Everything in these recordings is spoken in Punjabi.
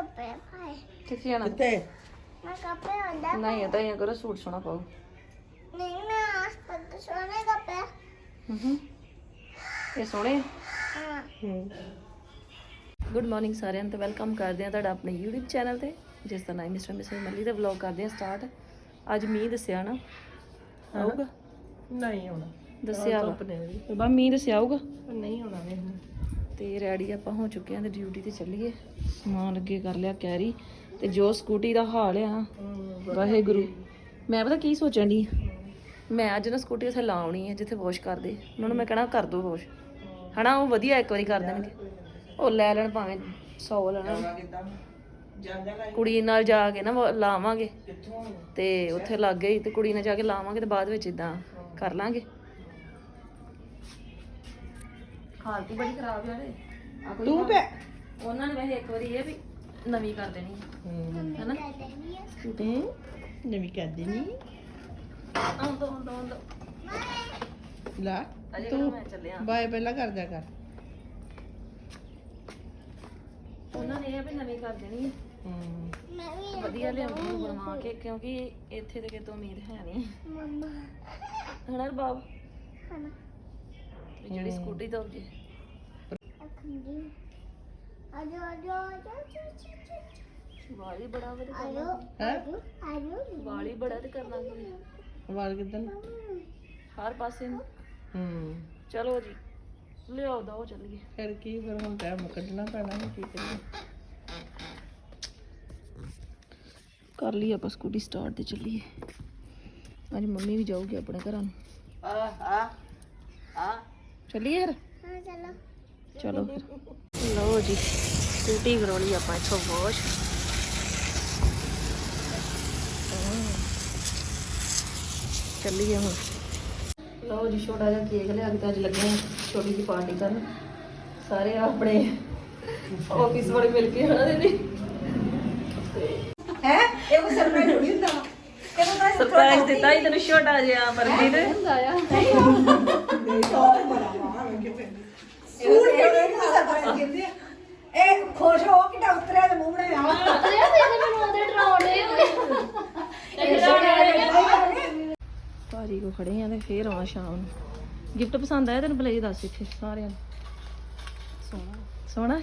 ਕੱਪੜੇ ਪਾਏ ਕਿੱਥੇ ਜਾਣਾ? ਕਿੱਥੇ? ਮੈਂ ਕੱਪੜੇ ਹੁੰਦਾ ਨਹੀਂ ਤਾਂ ਇਹ ਕਰੋ ਸੂਟ ਸੋਹਣਾ ਪਾਓ। ਨਹੀਂ ਮੈਂ ਆਸ ਪਰ ਸੋਨੇ ਕੱਪੜੇ। ਹੂੰ ਇਹ ਸੋਹਣੇ ਹਾਂ। ਹੂੰ। ਗੁੱਡ ਮਾਰਨਿੰਗ ਸਾਰਿਆਂ ਨੂੰ ਤੇ ਵੈਲਕਮ ਕਰਦੇ ਆ ਤੁਹਾਡਾ ਆਪਣੇ YouTube ਚੈਨਲ ਤੇ ਜਿਸ ਦਾ ਨਾਮ ਮਿਸਟਰ ਮਿਸਰ ਮੱਲੀ ਦਾ ਵਲੌਗ ਕਰਦੇ ਆ ਸਟਾਰਟ ਅੱਜ ਮੀਂਹ ਦੱਸਿਆ ਨਾ ਆਊਗਾ? ਨਹੀਂ ਹੋਣਾ ਦੱਸਿਆ ਵਾ। ਬਾ ਮੀਂਹ ਦੱਸਿਆ ਆਊਗਾ? ਨਹੀਂ ਹੋਣਾ ਵੇਖ ਤੇ ਰੈਡੀ ਆਪਾਂ ਹੋ ਚੁੱਕੇ ਆਂ ਤੇ ਡਿਊਟੀ ਤੇ ਚੱਲੀਏ। ਸਮਾਨ ਅੱਗੇ ਕਰ ਲਿਆ ਕੈਰੀ ਤੇ ਜੋ ਸਕੂਟੀ ਦਾ ਹਾਲ ਆ ਵਾਹਿਗੁਰੂ। ਮੈਂ ਪਤਾ ਕੀ ਸੋਚਣ ਦੀ ਮੈਂ ਅੱਜ ਨਾ ਸਕੂਟੀ ਉੱਥੇ ਲਾਉਣੀ ਹੈ ਜਿੱਥੇ ਵਾਸ਼ ਕਰਦੇ। ਉਹਨਾਂ ਨੂੰ ਮੈਂ ਕਹਿਣਾ ਕਰ ਦੋ ਵਾਸ਼ ਹਨਾ, ਉਹ ਵਧੀਆ ਇੱਕ ਵਾਰੀ ਕਰ ਦੇਣਗੇ। ਉਹ ਲੈ ਲੈਣ ਭਾਵੇਂ 100 ਲੈਣਾ। ਕੁੜੀ ਨਾਲ ਜਾ ਕੇ ਨਾ ਵਾ- ਲਾਵਾਂਗੇ। ਕਿੱਥੋਂ ਤੇ ਉੱਥੇ ਲੱਗ ਗਈ ਤੇ ਕੁੜੀ ਨਾਲ ਜਾ ਕੇ ਲਾਵਾਂਗੇ ਤੇ ਬਾਅਦ ਵਿੱਚ ਇਦਾਂ ਕਰ ਲਾਂਗੇ। ਹਾਲਤ ਹੀ ਬੜੀ ਖਰਾਬ ਆ ਰੇ ਆ ਕੋਈ ਤੂੰ ਪੈ ਉਹਨਾਂ ਨੇ ਵੈਸੇ ਇੱਕ ਵਾਰੀ ਇਹ ਵੀ ਨਵੀਂ ਕਰ ਦੇਣੀ ਹੈ। ਹਨਾ? ਹੂੰ ਨਵੀਂ ਕਰਦੇ ਨਹੀਂ ਆਉਂਦਾ ਆਉਂਦਾ ਆਉਂਦਾ। ਲਾ ਅਜੇ ਕਿਹੜਾ ਮੈਂ ਚੱਲਿਆ। ਬਾਏ ਪਹਿਲਾਂ ਕਰ ਦਿਆ ਕਰ। ਉਹਨਾਂ ਨੇ ਇਹ ਵੀ ਨਵੀਂ ਕਰ ਦੇਣੀ ਹੈ ਹੂੰ। ਵਧੀਆ ਲਿਆਉਂਦੀ ਬਣਵਾ ਕੇ ਕਿਉਂਕਿ ਇੱਥੇ ਤੇ ਕਿਤੋਂ ਉਮੀਦ ਹੈ ਨਹੀਂ। ਮੰਮਾ। ਹਨਾ ਬਾਬ ਹਨਾ। ਜਿਹੜੀ ਸਕੂਟੀ ਤੋਂ ਜੇ ਅਖੰਡੀ ਆਜੋ ਆਜੋ ਆਜੋ ਆਜੋ ਵਾਲੀ ਬੜਾ ਵਧੀਆ ਆਜੋ ਹੈ ਆਜੋ ਆਜੋ। ਵਾਲੀ ਬੜਾ ਤੇ ਕਰਨਾ ਕੀ ਵਾਲ ਕਿੱਦਾਂ ਹਰ ਪਾਸੇ ਨੂੰ। ਹੂੰ। ਚਲੋ ਜੀ ਲਿਆਓ ਦੋ ਚੱਲੀਏ। ਫਿਰ ਕੀ ਫਿਰ ਹੁਣ ਟਾਈਮ ਕੱਢਣਾ ਪੈਣਾ ਹੈ ਕੀ ਕਰੀਏ? ਕਰ ਲਈ ਆਪਾਂ ਸਕੂਟੀ ਸਟਾਰਟ ਤੇ ਚੱਲੀਏ। ਅੱਜ ਮੰਮੀ ਵੀ ਜਾਊਗੀ ਆਪਣੇ ਘਰਾਂ ਨੂੰ। ਆ ਆ ਆ। ਚੱਲੀਏ ਯਾਰ ਹਾਂ ਚਲੋ। ਚਲੋ ਫਿਰ। ਲਓ ਜੀ ਸਕੂਟੀ ਕਰੋ ਲਈ ਆਪਾਂ ਇੱਥੋਂ ਵਾਸ਼ ਚੱਲੀਏ ਹੁਣ। ਲਓ ਜੀ ਛੋਟਾ ਜਿਹਾ ਕੇਕ ਲਿਆ ਕੇ ਅੱਜ ਲੱਗੇ ਆ ਛੋਟੀ ਜਿਹੀ ਪਾਰਟੀ ਕਰਨ। ਸਾਰੇ ਆਪਣੇ ਆਫਿਸ ਵਾਲੇ ਮਿਲ ਕੇ ਹਨਾ ਦੇ ਹੈ? ਇਹ ਕੋਈ ਸਰਪ੍ਰਾਈਜ਼ ਥੋੜੀ ਹੁੰਦਾ ਸਰਪ੍ਰਾਈਜ਼ ਦਿੱਤਾ ਹੀ ਤੈਨੂੰ ਛੋਟਾ ਜਿਹਾ ਮਰਦੀ ਨੇ ਹੁੰਦਾ ਆ। ਸਕੂਲ ਸਰਪ੍ਰਾਈਜ਼ ਕਹਿੰਦੇ ਆ। ਇਹ ਖੁਸ਼ ਹੋ ਕਿ ਉਤਰਿਆ ਤੇ ਮੂੰਹ ਬਣਾਇਆ। ਭਾਜੀ ਕੋ ਖੜੇ ਆ ਤੇ ਫੇਰ ਆਉਣਾ ਸ਼ਾਮ ਨੂੰ। ਗਿਫਟ ਪਸੰਦ ਆਇਆ ਤੈਨੂੰ ਭਲੇ ਹੀ ਦੱਸ ਇੱਥੇ ਸਾਰਿਆਂ ਨੂੰ? ਸੋਹਣਾ। ਸੋਹਣਾ?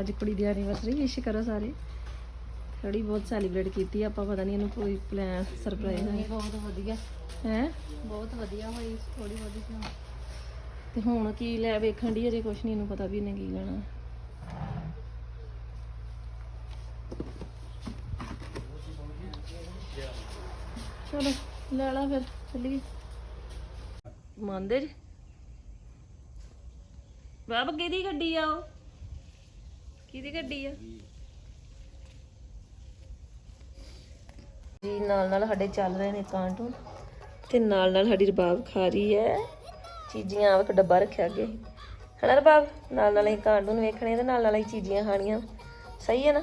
ਅੱਜ ਕੁੜੀ ਦੀ ਐਨੀਵਰਸਰੀ ਵਿਸ਼ ਕਰੋ ਸਾਰੇ। ਥੋੜੀ ਬਹੁਤ ਸੈਲੀਬ੍ਰੇਟ ਕੀਤੀ ਆਪਾਂ ਪਤਾ ਨਹੀਂ ਇਹਨੂੰ ਕੋਈ ਪਲਾਨ ਸਰਪ੍ਰਾਈਜ਼ ਹੈ ਬਹੁਤ ਵਧੀਆ। ਹੈ? ਬਹੁਤ ਵਧੀਆ ਹੋਈ ਥੋੜੀ ਬਹੁਤੀ ਸੁਣਾ ਤੇ ਹੁਣ ਕੀ ਲੈ ਵੇਖਣ ਦੀ ਅਜੇ ਕੁਛ ਨਹੀਂ ਇਹਨੂੰ ਪਤਾ ਵੀ ਇਹਨੇ ਕੀ ਲੈਣਾ। ਚਲੋ, ਲੈ ਲਾ ਫਿਰ, ਚੱਲੀਏ। ਮੰਨਦੇ ਜੀ ਬਾਬ, ਕਿਹਦੀ ਗੱਡੀ ਆ ਉਹ? ਕਿਹਦੀ ਗੱਡੀ ਆ? ਜੀ ਨਾਲ ਨਾਲ ਸਾਡੇ ਚੱਲ ਰਹੇ ਨੇ ਕਾਂਟੂਨ ਤੇ ਨਾਲ ਨਾਲ ਸਾਡੀ ਰਬਾਬ ਖਾ ਰਹੀ ਹੈ। ਚੀਜ਼ੀਆਂ ਆ ਡੱਬਾ ਰੱਖਿਆ ਅੱਗੇ। ਹਨਾ ਰਬਾਬ? ਨਾਲ ਨਾਲ ਅਸੀਂ ਕਾਰਟੂਨ ਵੇਖਣੇ ਤੇ ਨਾਲ ਨਾਲ ਅਸੀਂ ਚੀਜ਼ੀਆਂ ਖਾਣੀਆਂ। ਸਹੀ ਹੈ ਨਾ?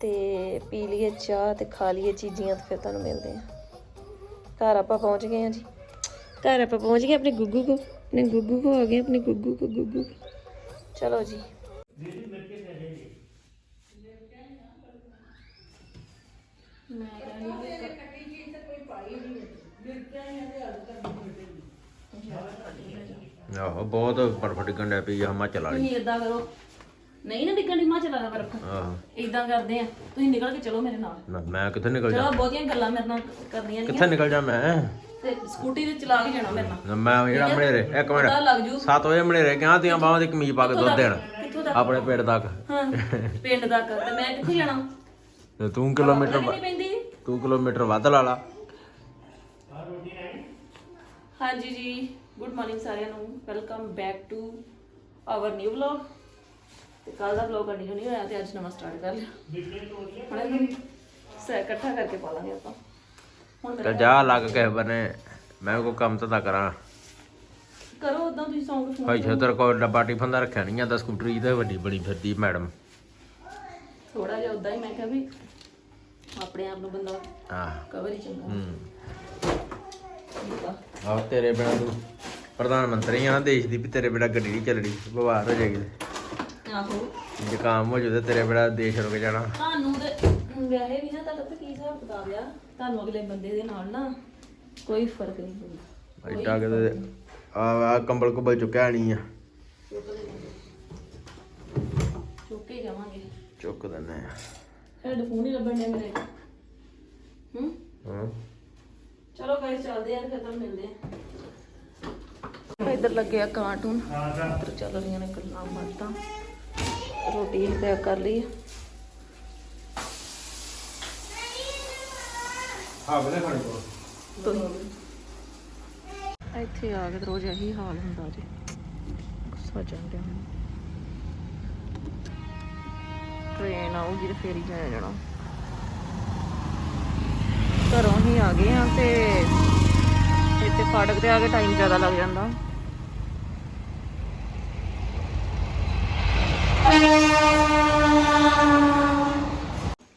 ਤੇ ਪੀ ਲਈਏ ਚਾਹ ਤੇ ਖਾ ਲਈਏ ਚੀਜ਼ੀਆਂ ਤੇ ਫਿਰ ਤੁਹਾਨੂੰ ਮਿਲਦੇ ਆ ਘਰ ਆਪਾਂ ਪਹੁੰਚ ਗਏ ਆ ਜੀ। ਘਰ ਆਪਾਂ ਪਹੁੰਚ ਗਏ ਆਪਣੇ ਗੁੱਗੂ ਕੋ। ਆਪਣੇ ਗੁੱਗੂ ਕੋ ਆ ਗਏ, ਆਪਣੇ ਗੁੱਗੂ ਕੋ, ਗੁੱਗੂ ਚਲੋ ਜੀ। ਆਹੋ ਬਹੁਤ ਡਿੱਗਣ ਡਿਆ ਪਈ ਆ ਹਿਮਾਚਲ ਵਾਲੀ। ਤੁਸੀਂ ਇਦਾਂ ਕਰੋ। ਨਹੀਂ ਨਾ ਡਿੱਗਣ ਦੀ ਮਾਂ ਚਲਾ ਬਰਫ ਆਹੋ। ਇਦਾਂ ਕਰਦੇ ਆ। ਤੁਸੀਂ ਨਿਕਲ ਕੇ ਚਲੋ ਮੇਰੇ ਨਾਲ। ਨਾ ਮੈਂ ਕਿੱਥੇ ਨਿਕਲ ਜਾ? ਚਲੋ ਬਹੁਤੀਆਂ ਗੱਲਾਂ ਮੇਰੇ ਨਾਲ ਕਰਨੀਆਂ ਨਹੀਂ ਕਿੱਥੇ ਨਿਕਲ ਜਾ ਮੈਂ? ਤੇ ਸਕੂਟੀ ਤੇ ਚਲਾ ਕੇ ਜਾਣਾ ਮੇਰੇ ਨਾਲ। ਨਾ ਮੈਂ ਜਿਹੜਾ ਮਣੇਰੇ ਇੱਕ ਪਤਾ ਮਿੰਟ ਲੱਗ ਜੂ। 7 ਵਜੇ ਮਣੇਰੇ ਗਿਆ ਤੀਆਂ ਬਾਹਾਂ ਦੀ ਕਮੀਜ਼ ਪਾ ਕੇ ਦੁੱਧ ਦੇਣ। ਕਿੱਥੋਂ ਆਪਣੇ ਪਿੰਡ ਤੱਕ। ਹਾਂ ਪਿੰਡ ਤੱਕ। ਤੇ ਮੈਂ ਕਿੱਥੇ ਜਾਣਾ? ਤੇ ਤੂੰ ਕਿਲੋਮੀਟਰ ਨਹੀਂ ਪੈਂਦੀ। ਤੂੰ ਕਿਲੋਮੀਟਰ ਵੱਧ ਲਾ ਲਾ। ਹਾਂਜੀ ਜੀ। ਗੁੱਡ ਮਾਰਨਿੰਗ ਸਾਰਿਆਂ ਨੂੰ। Welcome back to our new vlog ਤੇ ਕੱਲ ਦਾ ਵਲੌਗ ਕੰਟੀਨਿਊ ਨਹੀਂ ਹੋਇਆ ਤੇ ਅੱਜ ਨਵਾਂ ਸਟਾਰਟ ਕਰ ਲਿਆ। ਹੁਣ ਇਹਨੂੰ ਸ ਇਕੱਠਾ ਕਰਕੇ ਪਾ ਲਾਂਗੇ ਆਪਾਂ। ਹੁਣ ਮੇਰਾ ਜਾ ਲੱਗ ਕੇ ਬਨੇ ਮੈਂ ਕੋਈ ਕੰਮ ਤਾਂ ਕਰਾਂ। ਕਰੋ ਉਦਾਂ ਤੁਸੀਂ ਸੌਂਗ ਫੋਨ ਭਾਈ ਛੇਤਰ ਕੋਲ ਡੱਬਾ ਟਿਫਨ ਦਾ ਰੱਖਿਆ ਨਹੀਂ ਜਾਂਦਾ ਸਕੂਟਰੀ ਤੇ ਵੱਡੀ ਬਣੀ ਫਿਰਦੀ ਮੈਡਮ। ਥੋੜਾ ਜਿਹਾ ਉਦਾਂ ਹੀ ਮੈਂ ਕਿਹਾ ਵੀ ਆਪਣੇ ਆਪ ਨੂੰ ਬੰਦਾ ਹਾਂ। ਕਵਰ ਹੀ ਚੰਗਾ। ਹੂੰ। ਆਹ ਤੇਰੇ ਬਿਨਾ ਤੂੰ ਪ੍ਰਧਾਨ ਮੰਤਰੀ ਆ ਦੇਸ਼ ਦੀ ਵੀ ਤੇਰੇ ਬਿਨਾ ਗੱਡੀ ਨਹੀਂ ਚੱਲਣੀ ਬਿਮਾਰ ਹੋ ਜਾਏਗੀ ਆਹੋ। ਜ਼ੁਕਾਮ ਹੋ ਜੂ ਤੇ ਤੇਰੇ ਬੜਾ ਦੇਸ਼ ਰੁਕ ਜਾਣਾ। ਤੁਹਾਨੂੰ ਤੇ ਵੈਸੇ ਵੀ ਨਾ ਤੁਹਾਡਾ ਤਾਂ ਕੀ ਹਿਸਾਬ ਕਿਤਾਬ ਆ ਤੁਹਾਨੂੰ ਅਗਲੇ ਬੰਦੇ ਦੇ ਨਾਲ ਨਾ ਕੋਈ ਫ਼ਰਕ ਨਹੀਂ ਪੈਂਦਾ। ਐਡਾ ਕਿਤੇ ਆ ਆ ਕੰਬਲ ਕੁੰਬਲ ਚੁੱਕਿਆ ਨਹੀਂ ਆ। ਚੁੱਕ ਕੇ ਜਾਵਾਂਗੇ। ਚੁੱਕ ਦਿੰਦੇ ਆ। ਹੈਡਫੋਨ ਹੀ ਲੱਭਣ ਦੇ ਮੇਰੇ। ਹੂੰ? ਹਾਂ। ਚਲੋ ਗਾਇਸ ਚੱਲਦੇ ਆਂ ਫਿਰ ਤੁਹਾਨੂੰ ਮਿਲਦੇ ਆਂ। ਇੱਧਰ ਲੱਗੇ ਆ ਕਾਰਟੂਨ ਇੱਧਰ ਚੱਲ ਰਹੀਆਂ ਨੇ ਗੱਲਾਂ ਬਾਤਾਂ। ਰੋਟੀ ਅਸੀਂ ਪੈਕ ਕਰ ਲਈ ਆ। ਹਾਂ ਬਲੇ ਖਾਣੇ ਕੋ ਤੁਸੀਂ ਇੱਥੇ ਆ ਕੇ ਰੋਜ਼ ਇਹੀ ਹਾਲ ਹੁੰਦਾ ਜੀ। ਗੁੱਸਾ ਚੜ੍ਹਦਾ ਮੈਨੂੰ ਟ੍ਰੇਨ ਆਊਗੀ ਤੇ ਫੇਰ ਹੀ ਜਾਇਆ ਜਾਣਾ। ਘਰੋਂ ਹੀ ਆ ਗਏ ਆ ਤੇ ਇੱਥੇ ਫਾਟਕ ਤੇ ਆ ਕੇ ਟਾਈਮ ਜ਼ਿਆਦਾ ਲੱਗ ਜਾਂਦਾ।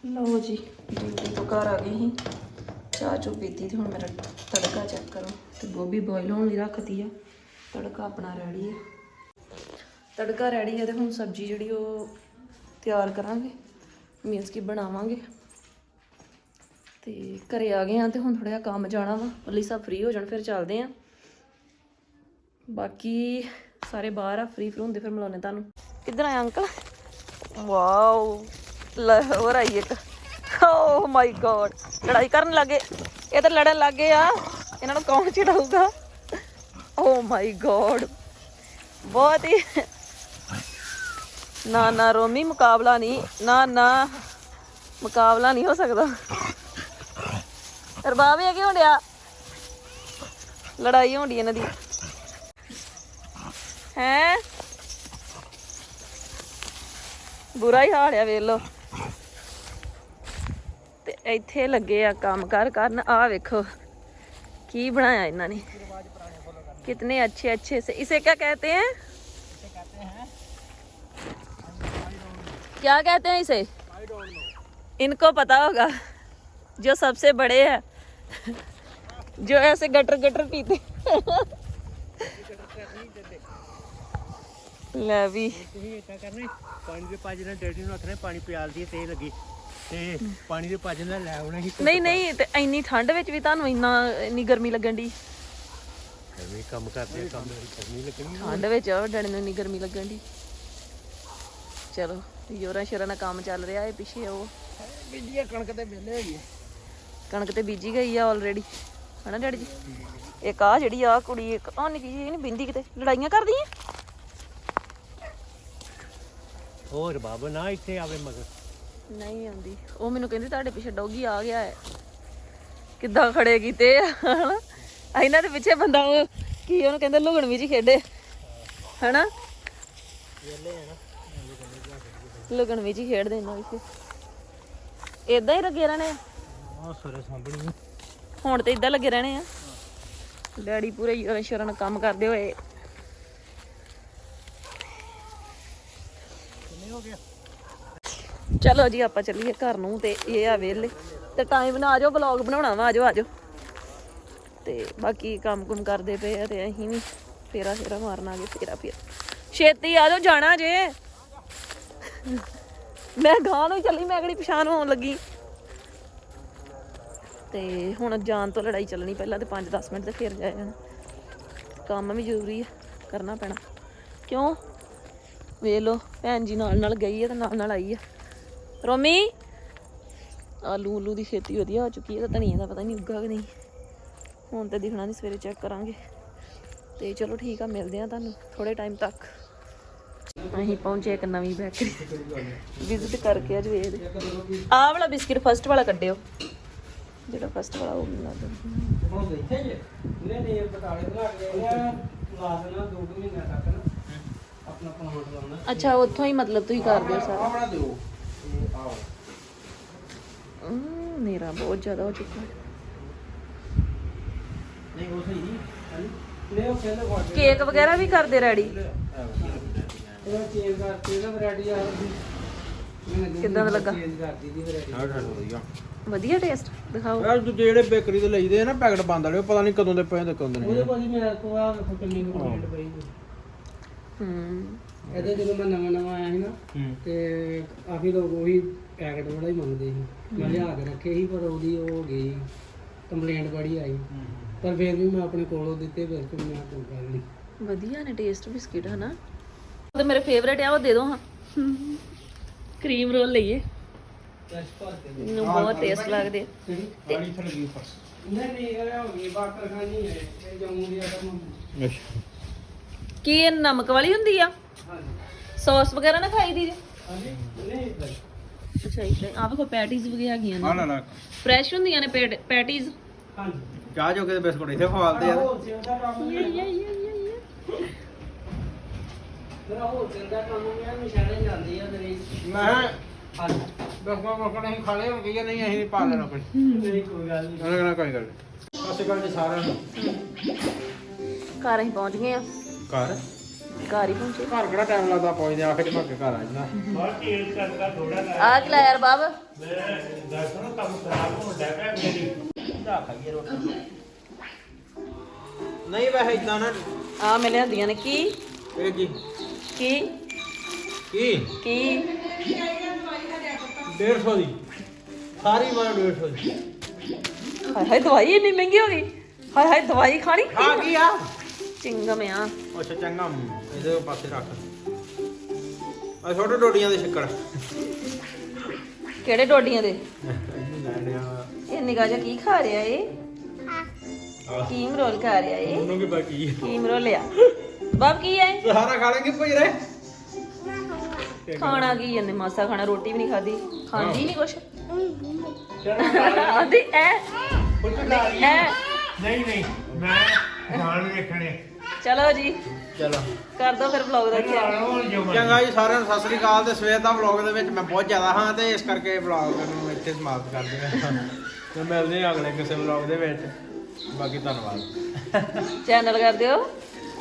ਲਓ ਜੀ ਡਿਊਟੀ ਤੋਂ ਘਰ ਆ ਗਏ ਸੀ। ਚਾਹ ਚੋ ਪੀਤੀ ਤੇ ਹੁਣ ਮੇਰਾ ਤੜਕਾ ਚੈੱਕ ਕਰੋ। ਤੇ ਗੋਭੀ ਬੋਇਲ ਹੋਣ ਲਈ ਰੱਖਤੀ ਆ। ਤੜਕਾ ਆਪਣਾ ਰੈਡੀ ਹੈ ਤੜਕਾ ਰੈਡੀ ਹੈ ਤੇ ਹੁਣ ਸਬਜ਼ੀ ਜਿਹੜੀ ਉਹ ਤਿਆਰ ਕਰਾਂਗੇ। ਮੀਨਸ ਕਿ ਬਣਾਵਾਂਗੇ। ਤੇ ਘਰੇ ਆ ਗਏ ਆ ਤੇ ਹੁਣ ਥੋੜਾ ਜਿਹਾ ਕੰਮ ਜਾਣਾ ਵਾ। ਪੱਲੀ ਸਭ ਫ੍ਰੀ ਹੋ ਜਾਣ, ਫਿਰ ਚੱਲਦੇ ਆ ਬਾਕੀ ਸਾਰੇ ਬਾਹਰ ਆ ਫ੍ਰੀ ਫਰੂ ਹੁੰਦੇ, ਫਿਰ ਮਿਲਾਉਂਦੇ ਤੁਹਾਨੂੰ। ਕਿੱਧਰ ਆਇਆ ਅੰਕਲ? ਵਾਓ, ਲੈ, ਹੋਰ ਆਈ ਇੱਕ। ਓ ਮਾਈ ਗੋਡ ਲੜਾਈ ਕਰਨ ਲੱਗੇ। ਇਹ ਤਾਂ ਲੜਨ ਲੱਗੇ ਆ। ਇਹਨਾਂ ਨੂੰ ਕੌਣ ਚੜਾਊਗਾ? ਓ ਮਾਈ ਗੋਡ ਬਹੁਤ ਹੀ ਨਾ ਨਾ ਰੋਮੀ ਮੁਕਾਬਲਾ ਨਹੀਂ, ਨਾ ਨਾ ਮੁਕਾਬਲਾ ਨਹੀਂ ਹੋ ਸਕਦਾ। ਰਬਾਬ ਇਹ ਕੀ ਹੁੰਦਿਆ ਲੜਾਈ ਹੁੰਦੀ ਇਹਨਾਂ ਦੀ ਹੈ ਬੁਰਾ ਹੀ ਹਾਲ ਆ ਵੇਖ ਲੋ ਤੇ ਇੱਥੇ ਲੱਗੇ ਆ ਕੰਮ ਕਰ ਕਰਨ ਆ ਵੇਖੋ ਕੀ ਬਣਾਇਆ ਇਹਨਾਂ ਨੇ कितने अच्छे अच्छे से इसे क्या कहते हैं क्या कहते हैं इसे इनको पता होगा जो सबसे बड़े हैं जो ऐसे गटर गटर पीते ਲੈ ਵੀ ਤੁਸੀਂ ਇਦਾਂ ਕਰਨਾ ਪਾਣੀ ਦੇ ਪਾਜ ਨਾਲ ਡੈਡੀ ਨੂੰ ਆਖਣਾ ਪਾਣੀ ਪਿਆਲ ਦੀ ਤੇ ਲੱਗੀ ਤੇ ਪਾਣੀ ਦੇ ਪਾਜ ਨਾਲ ਲੈ ਆਉਣਾ ਸੀ ਨਹੀਂ ਨਹੀਂ ਤੇ ਇੰਨੀ ਠੰਡ ਵਿੱਚ ਵੀ ਤੁਹਾਨੂੰ ਇੰਨਾ ਇੰਨੀ ਗਰਮੀ ਲੱਗਣ ਦੀ ਐਵੇਂ ਕੰਮ ਕਰਦੇ ਆ, ਕੰਮ ਕਰਨੀ ਲੱਗਣੀ ਠੰਡ ਵਿੱਚ ਆ ਡੈਡੀ ਨੂੰ ਇੰਨੀ ਗਰਮੀ ਲੱਗਣ ਦੀ ਚਲੋ ਯੋਰਾ ਸ਼ੋਰਾ ਨਾਲ ਕੰਮ ਚੱਲ ਰਿਹਾ ਹੈ ਪਿੱਛੇ ਉਹ ਬਿਜਲੀ ਕਣਕ ਤੇ ਵੇਲੇ ਹੋਈ ਕਣਕ ਤੇ ਬੀਜੀ ਗਈ ਆ ਆਲਰੇਡੀ ਹਨਾ ਡੈਡੀ ਜੀ? ਇੱਕ ਆ ਜਿਹੜੀ ਆ ਕੁੜੀ ਇੱਕ ਆ ਨਿੱਕੀ ਜਿਹੀ ਨਹੀਂ ਬਿੰਦੀ ਕਿਤੇ ਲੜਾਈਆਂ ਕਰਦੀ ਆ ਹੋਰ ਬਾਬਾ ਨਾ ਇੱਥੇ ਆਵੇ ਮਗਰ। ਨਹੀਂ ਆਉਂਦੀ। ਉਹ ਮੈਨੂੰ ਕਹਿੰਦੀ ਤੁਹਾਡੇ ਪਿੱਛੇ ਡੌਗੀ ਆ ਗਿਆ ਹੈ। ਕਿੱਦਾਂ ਖੜੇ ਕੀਤੇ ਆ ਹਨਾ? ਇਹਨਾਂ ਦੇ ਪਿੱਛੇ ਬੰਦਾ ਉਹ ਕੀ ਉਹਨੂੰ ਕਹਿੰਦੇ ਲੁਗਣ ਵਿੱਚ ਹੀ ਖੇਡੇ। ਹਨਾ? ਲੁਗਣ ਵਿੱਚ ਹੀ ਖੇਡਦੇ ਇਹਨਾਂ ਵਿੱਚ ਇਦਾਂ ਹੀ ਲੱਗੇ ਰਹਿਣੇ ਆ ਆ ਸੋਰੇ ਸਾਂਭਣੀ ਹੁਣ ਤੇ ਇਦਾਂ ਲੱਗੇ ਰਹਿਣੇ ਆ। ਡੈਡੀ ਪੂਰੇ ਯੋਰਨ ਸ਼ੋਰਨ ਕੰਮ ਕਰਦੇ ਹੋਏ। ਚਲੋ ਜੀ ਆਪਾਂ ਚੱਲੀਏ ਘਰ ਨੂੰ ਤੇ ਇਹ ਆ ਵੇਲੇ ਤੇ ਟਾਈਮ ਨਾਲ ਆ ਜਾਓ ਵਲੌਗ ਬਣਾਉਣਾ ਵਾ ਆ ਜਾਓ ਆ ਜਾਓ। ਤੇ ਬਾਕੀ ਕੰਮ ਕੁਮ ਕਰਦੇ ਪਏ ਆ ਤੇ ਅਸੀਂ ਵੀ ਫੇਰਾ ਫੇਰਾ ਮਾਰਨ ਗਏ ਫੇਰਾ ਫੇਰ। ਛੇਤੀ ਆ ਜਾਓ ਜਾਣਾ ਜੇ। ਮੈਂ ਗਾਂ ਨੂੰ ਚੱਲੀ ਮੈਂ ਕਿਹੜੀ ਪਛਾਣ ਹੋਣ ਲੱਗੀ। ਤੇ ਹੁਣ ਜਾਣ ਤੋਂ ਲੜਾਈ ਚੱਲਣੀ ਪਹਿਲਾਂ ਤੇ 5-10 ਮਿੰਟ ਤੇ ਫਿਰ ਜਾਇਆ ਜਾਣਾ ਕੰਮ ਵੀ ਜ਼ਰੂਰੀ ਹੈ ਕਰਨਾ ਪੈਣਾ। ਕਿਉਂ? ਵੇਖ ਲੋ ਭੈਣ ਜੀ ਨਾਲ ਨਾਲ ਗਈ ਹੈ ਤੇ ਨਾਲ ਨਾਲ ਆਈ ਹੈ ਰੋਮੀ! ਆਲੂ ਉਲੂ ਦੀ ਖੇਤੀ ਵਧੀਆ ਹੋ ਚੁੱਕੀ ਹੈ ਤਾਂ ਧਨੀਆ ਦਾ ਪਤਾ ਨਹੀਂ ਉੱਗਾ ਕਿ ਨਹੀਂ। ਹੁਣ ਤਾਂ ਦਿਖਣਾ ਨਹੀਂ, ਸਵੇਰੇ ਚੈੱਕ ਕਰਾਂਗੇ। ਤੇ ਚਲੋ ਠੀਕ ਆ, ਮਿਲਦੇ ਆ ਤੁਹਾਨੂੰ ਥੋੜੇ ਟਾਈਮ ਤੱਕ। ਅਸੀਂ ਪਹੁੰਚੇ ਇੱਕ ਨਵੀਂ ਬੇਕਰੀ ਵਿਜ਼ਿਟ ਕਰਕੇ ਅੱਜ ਵੇਖਦੇ। ਆਹ ਵਾਲਾ ਬਿਸਕਿਟ ਫਸਟ ਵਾਲਾ ਕੱਢਿਓ। ਜਿਹੜਾ ਫਸਟ ਵਾਲਾ ਉਹ ਮਿਲਾ ਦੋ ਹੁਣ ਦੇਖਿਆ ਜੇ ਇਹਨੇ ਨੇ ਬਟਾਲੇ ਬਣਾ ਕੇ ਆਇਆ ਲਾ ਦੇਣਾ ਦੋ ਕੁ ਮਹੀਨਿਆਂ ਤੱਕ ਨਾ। ਆਪਣਾ ਪਲਾਂਟ ਲਾਉਣਾ। ਅੱਛਾ ਉੱਥੋਂ ਹੀ ਮਤਲਬ ਤੁਸੀਂ ਕਰਦੇ ਹੋ ਸਾਰਾ। ਆਪਣਾ ਦਿਓ। ਇਹ ਆਓ। ਹਮ, ਬਹੁਤ ਜ਼ਿਆਦਾ ਹੋ ਚੁੱਕਾ। ਹੈ ਨਹੀਂ ਉਹ ਸਹੀ ਨਹੀਂ। ਹਾਂਜੀ ਨਹੀਂ ਉਹ ਕਹਿੰਦੇ ਵਾਟ ਕੇਕ ਵਗੈਰਾ ਵੀ ਕਰਦੇ ਰੈਡੀ? ਇਹ ਚੇਂਜ ਕਰਤੀ ਨਾ ਵੈਰਾਈਟੀ ਆ ਰਹੀ ਕਿੱਦਾਂ ਦਾ ਲੱਗਾ? ਦੀ ਵੈਰਾਈਟੀ ਵਧੀਆ। ਵਧੀਆ ਟੇਸਟ ਦਿਖਾਓ। ਯਾਰ ਦੂਜੇ ਜਿਹੜੇ ਬੇਕਰੀ ਤੋਂ ਲਈਦੇ ਆ ਨਾ ਪੈਕਟ ਬੰਦ ਵਾਲੇ ਉਹ ਪਤਾ ਨਹੀਂ ਕਦੋਂ ਦੇ ਪਏ ਤੇ ਕਦੋਂ ਦੇ ਉਹਦੇ ਭਾਜੀ ਮੇਰੇ ਕੋਲ ਆ ਵੇਖੋ ਕਿੰਨੀ ਕੰਪਲੀਟ ਪਈ। ਹੂੰ। ਇਹਦੇ ਜਦੋਂ ਮੈਂ ਨਵਾਂ ਨਵਾਂ ਆਇਆ ਸੀ ਨਾ ਤੇ ਕਾਫੀ ਲੋਕ ਉਹੀ ਪੈਕਟ ਵਾਲਾ ਹੀ ਮੰਗਦੇ ਸੀ। ਮੈਂ ਲਿਆ ਕੇ ਰੱਖੇ ਸੀ ਪਰ ਉਹਦੀ ਉਹ ਹੋ ਗਈ ਕੰਪਲੇਂਟ ਬੜੀ ਆਈ। ਪਰ ਫਿਰ ਵੀ ਮੈਂ ਆਪਣੇ ਕੋਲੋਂ ਦਿੱਤੇ ਬਿਲਕੁਲ ਮੈਂ ਕੋਈ ਗੱਲ ਨਹੀਂ। ਵਧੀਆ ਨੇ ਟੇਸਟ ਬਿਸਕਿਟ ਹਨਾ? ਉਹ ਤੇ ਮੇਰੇ ਫੇਵਰੇਟ ਆ ਉਹ ਦੇ ਦੋ ਹਾਂ। ਕਰੀਮ ਰੋਲ ਲਈਏ। ਮੈਨੂੰ ਬਹੁਤ ਟੇਸਟ ਲੱਗਦੇ। ਆ। ਪਾਣੀ ਥੜ ਗਈ ਫਸ ਨਹੀਂ ਨਹੀਂ ਇਹ ਹੋ ਗਈ ਬਾਕਰ ਖਾਨੀ ਹੈ ਇਹ ਜੰਮੂ ਦੀ ਆਦਮ ਅੱਛਾ। ਕੀ ਇਹ ਨਮਕ ਵਾਲੀ ਹੁੰਦੀ ਆ? ਹਾਂਜੀ। ਸੌਸ ਵਗੈਰਾ ਨਾ ਖਾਈ ਦੀ ਜੇ? ਹਾਂਜੀ ਨਹੀਂ ਅੱਛਾ ਇਦਾਂ ਆ ਵੇਖੋ ਪੈਟੀਜ਼ ਵੀ ਹੈਗੀਆਂ ਆ ਨੇ ਨਾ ਨਾ। ਫਰੈਸ਼ ਹੁੰਦੀਆਂ ਨੇ ਪੈਟੀਜ਼ ਹਾਂਜੀ। ਚਾਹ ਜੋ ਕੇ ਬਿਸਕੁਟ ਇੱਥੇ ਖਵਾਲਦੇ ਆ। ਮੇਰਾ ਹੋਰ ਸੇਲ ਦਾ ਕੰਮ ਮੈਂ ਨਿਸ਼ਾਨੇ ਜਾਂਦੀ ਆ ਮੇਰੀ ਮੈਂ ਹਾਂਜੀ ਬਿਸਕੁਟ ਬਿਸਕੁਟ ਅਸੀਂ ਖਾ ਲਏ ਹੁਣ ਕਹੀਏ ਨਹੀਂ ਅਸੀਂ ਨਹੀਂ ਪਾ ਲੈਣਾ ਕੋਈ ਨਹੀਂ ਕੋਈ ਗੱਲ ਨਹੀਂ। ਉਹਨਾਂ ਕੋਈ ਗੱਲ ਨਹੀਂ। ਅਕਾਲ ਜੀ ਸਾਰਿਆਂ ਨੂੰ। ਘਰ ਅਸੀਂ ਪਹੁੰਚ ਗਏ ਆ। ਘਰ? ਘਰ ਹੀ ਪਹੁੰਚੇ। ਘਰ ਕਿਹੜਾ ਟਾਈਮ ਲੱਗਦਾ ਪਹੁੰਚਦੇ ਆਖਿਰ ਕੇ ਘਰ ਆ ਜਾਂਦਾ ਆ ਕੀ ਲਾਇਆ ਯਾਰ ਬਾਬ ਨਹੀਂ ਵੈਸੇ ਇਦਾਂ ਨਾ। ਆ ਮੈਂ ਲਿਆਂਦੀਆਂ ਨੇ ਕੀ? ਇਹ ਕੀ ਕੀ? ਕੀ? ਕੀ? 150 ਦੀ। ਸਾਰੀ ਮਾਰ 150 ਦੀ। ਹਾਏ ਹਾਏ ਦਵਾਈ ਇੰਨੀ ਮਹਿੰਗੀ ਹੋ ਗਈ। ਹਾਏ ਹਾਏ ਦਵਾਈ ਖਾਣੀ ਆ? ਕੀ ਆ। ਚਿੰਗਮ ਆ ਅੱਛਾ ਚੰਗਾ। ਇਹਦੇ ਪਾਸੇ ਰੱਖ। ਆ ਛੋਟੇ ਡੋਡੀਆਂ ਦੇ ਛਿੱਕੜ। ਕਿਹੜੇ ਡੋਡੀਆਂ ਦੇ? ਇਹ ਨਿਗਾਹ ਜਿਹਾ ਕੀ ਖਾ ਰਿਹਾ ਏ? ਕੀਮ ਰੋਲ ਖਾ ਰਿਹਾ ਏ? ਉਹਨੂੰ ਕੀ ਬਾਕੀ ਕੀਮ ਰੋਲ ਆ ਬਾਬ ਕੀ ਹੈ? ਸਾਰਾ ਖਾ ਲੈਂਗੇ ਕੋਈ ਰੇ ਖਾਣਾ ਕੀ ਇਹਨੇ ਮਾਸਾ ਖਾਣਾ ਰੋਟੀ ਵੀ ਨਹੀਂ ਖਾਦੀ ਖਾਂਦੀ ਨਹੀਂ ਕੁਛ? ਆਦੀ ਐ। ਐ। ਨਹੀਂ ਨਹੀਂ। ਮੈਂ ਜਾਣ ਵੇਖਣੇ। ਚਲੋ ਜੀ। ਚਲੋ। ਕਰ ਦੋ ਫਿਰ ਵਲੌਗ ਦਾ ਚੈੱਕ ਚੰਗਾ ਜੀ ਸਾਰਿਆਂ ਨੂੰ ਸਤਿ ਸ੍ਰੀ ਅਕਾਲ ਤੇ ਸਵੇਰ ਦਾ ਵਲੌਗ ਦੇ ਵਿੱਚ ਮੈਂ ਬਹੁਤ ਜ਼ਿਆਦਾ ਹਾਂ ਤੇ ਇਸ ਕਰਕੇ ਵਲੌਗ ਨੂੰ ਇੱਥੇ ਸਮਾਪਤ ਕਰਦੇ ਹਾਂ। ਤੇ ਮਿਲਦੇ ਹਾਂ ਅਗਲੇ ਕਿਸੇ ਵਲੌਗ ਦੇ ਵਿੱਚ। ਬਾਕੀ ਧੰਨਵਾਦ। ਚੈਨਲ ਕਰ ਦਿਓ।